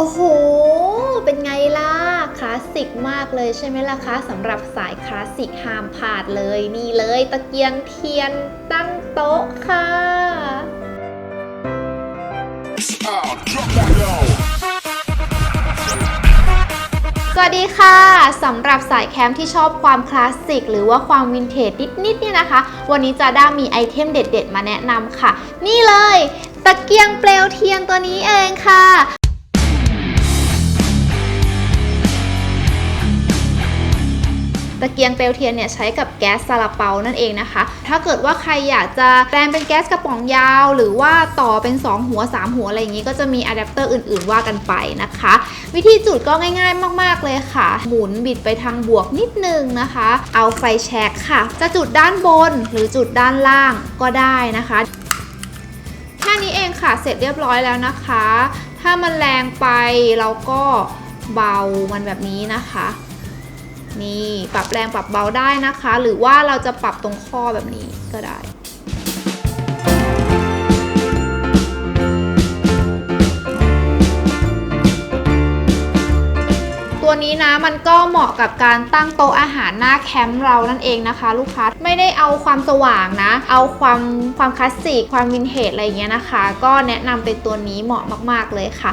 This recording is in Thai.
โอ้โห เป็นไงล่ะ คลาสสิกมากเลยใช่ไหมล่ะคะสำหรับสายคลาสสิกห้ามพลาดเลย นี่เลยตะเกียงเทียนตั้งโต๊ะค่ะ สวัสดีค่ะ สำหรับสายแคมป์ที่ชอบความคลาสสิกหรือว่าความวินเทจนิดๆเนี่ยนะคะ วันนี้จาด้ามีไอเทมเด็ด ๆ มาแนะนำค่ะ นี่เลยตะเกียงเปลวเทียนตัวนี้เองค่ะ ตะเกียงเปลวเทียนเนี่ยใช้กับแก๊สซาลาเปานั่นเองนะคะ ถ้าเกิดว่าใครอยากจะแปลงเป็นแก๊สกระป๋องยาว หรือว่าต่อเป็น 2 หัว 3 หัวอะไรอย่างนี้ก็จะมีอะแดปเตอร์อื่นๆว่ากันไปนะคะ วิธีจุดก็ง่ายๆ มากๆเลยค่ะ หมุนบิดไปทางบวกนิดนึงนะคะ เอาไฟแช็กค่ะ จะจุดด้านบนหรือจุดด้านล่างก็ได้นะคะแค่นี้เองค่ะเสร็จเรียบร้อยแล้วนะคะ ถ้ามันแรงไปเราก็เบามันแบบนี้นะคะ นี่ปรับแรงปรับเบาได้นะคะ หรือว่าเราจะปรับตรงข้อแบบนี้ก็ได้ตัวนี้นะมันก็เหมาะกับการตั้งโต๊ะอาหารหน้าแคมป์เรานั่นเองนะคะ ลูกค้าไม่ได้เอาความสว่างนะ เอาความความคลาสสิกความวินเทจอะไรเงี้ยนะคะ ก็แนะนำเป็นตัวนี้เหมาะมาก ๆ เลยค่ะ